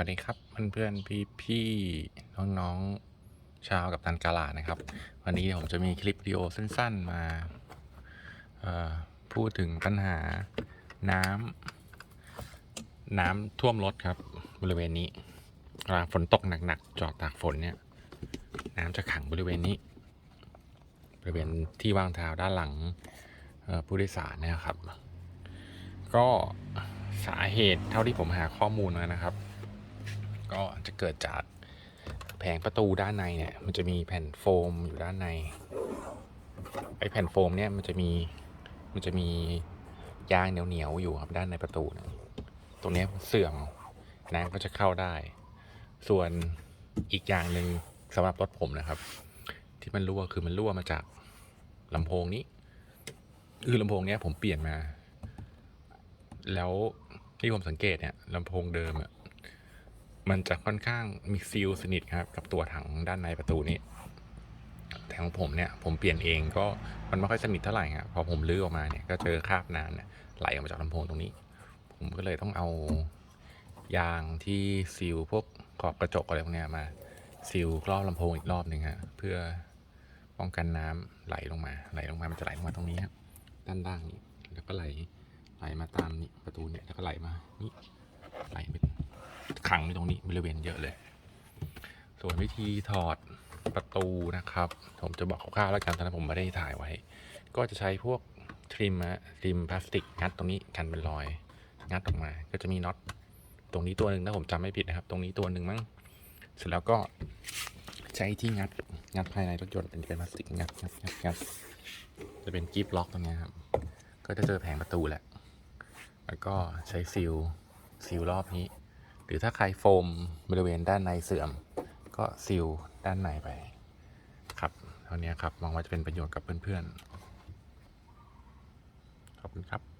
วัสดีครับเพื่อนๆพี่พี่ๆน้องๆชาวกับตันกาลานะครับ วันนี้ผมจะมีคลิปวิดีโอสั้นๆมาพูดถึงปัญหาน้ำน้ำท่วมรถครับบริเวณนี้เวลาฝนตกหนักๆจอดตากฝนเนี่ยน้ำจะขังบริเวณนี้ บริเวณที่วางเท้าด้านหลังผู้โดยสารเนะครับ ก็สาเหตุเท่าที่ผมหาข้อมูลมานะครับ ก็จะเกิดจากแผงประตูด้านในเนี่ย มันจะมีแผ่นโฟมอยู่ด้านใน ไอแผ่นโฟมเนี่ยมันจะมีมันจะมียางเหนียวๆอยู่ครับด้านในประตูนี่ยตรงนี้เสื่อมน้ำก็จะเข้าได้ ส่วนอีกอย่างหนึ่งสำหรับรถผมนะครับ ที่มันรั่วคือมันรั่วมาจากลำโพงนี้ คือลำโพงเนี้ยผมเปลี่ยนมา แล้วที่ผมสังเกตเนี่ยลำโพงเดิมอะ มันจะค่อนข้างมีซีลสนิทครับ กับตัวถังด้านในประตูนี้ แต่ของผมเนี่ย ผมเปลี่ยนเองก็มันไม่ค่อยสนิทเท่าไหร่ครับพอผมลื้อออกมาเนี่ยก็เจอคราบน้ำเนี่ยไหลออกมาจากลำโพงตรงนี้ ผมก็เลยต้องเอายางที่ซีลพวกขอบกระจกอะไรพวกเนี้ยมาซีลรอบลำโพงอีกรอบหนึ่งฮะเพื่อป้องกันน้ำไหลลงมา ไหลลงมามันจะไหลลงมาตรงนี้ครับด้านล่างนี้แล้วก็ไหลไหลมาตามนี่ประตูเนี่ยแล้วก็ไหลมานี่ไหลไป ขังไปตรงนี้บริเวณเยอะเลย ส่วนวิธีถอดประตูนะครับ ผมจะบอกคร่าวๆแล้วกันตอนนั้นผมไม่ได้ถ่ายไว้ ก็จะใช้พวกทริมนะทริมพลาสติกงัดตรงนี้กันเป็นรอย งัดออกมา ก็จะมีน็อตตรงนี้ตัวหนึ่งถ้าผมจำไม่ผิดนะครับ ตรงนี้ตัวหนึ่งมั้งเสร็จแล้วก็ใช้ที่งัดงัดภายในรถยนต์เป็นเป็นพลาสติกงัดงัดงัดงัดจะเป็นกิ๊บล็อกตรงนี้ครับ ก็จะเจอแผงประตูแหละ แล้วก็ใช้ซิลซิลรอบนี้ หรือถ้าใครโฟมบริเวณด้านในเสื่อม ก็ซิลด้านในไป ครับเท่านี้ครับมองว่าจะเป็นประโยชน์กับเพื่อนๆ ขอบคุณครับ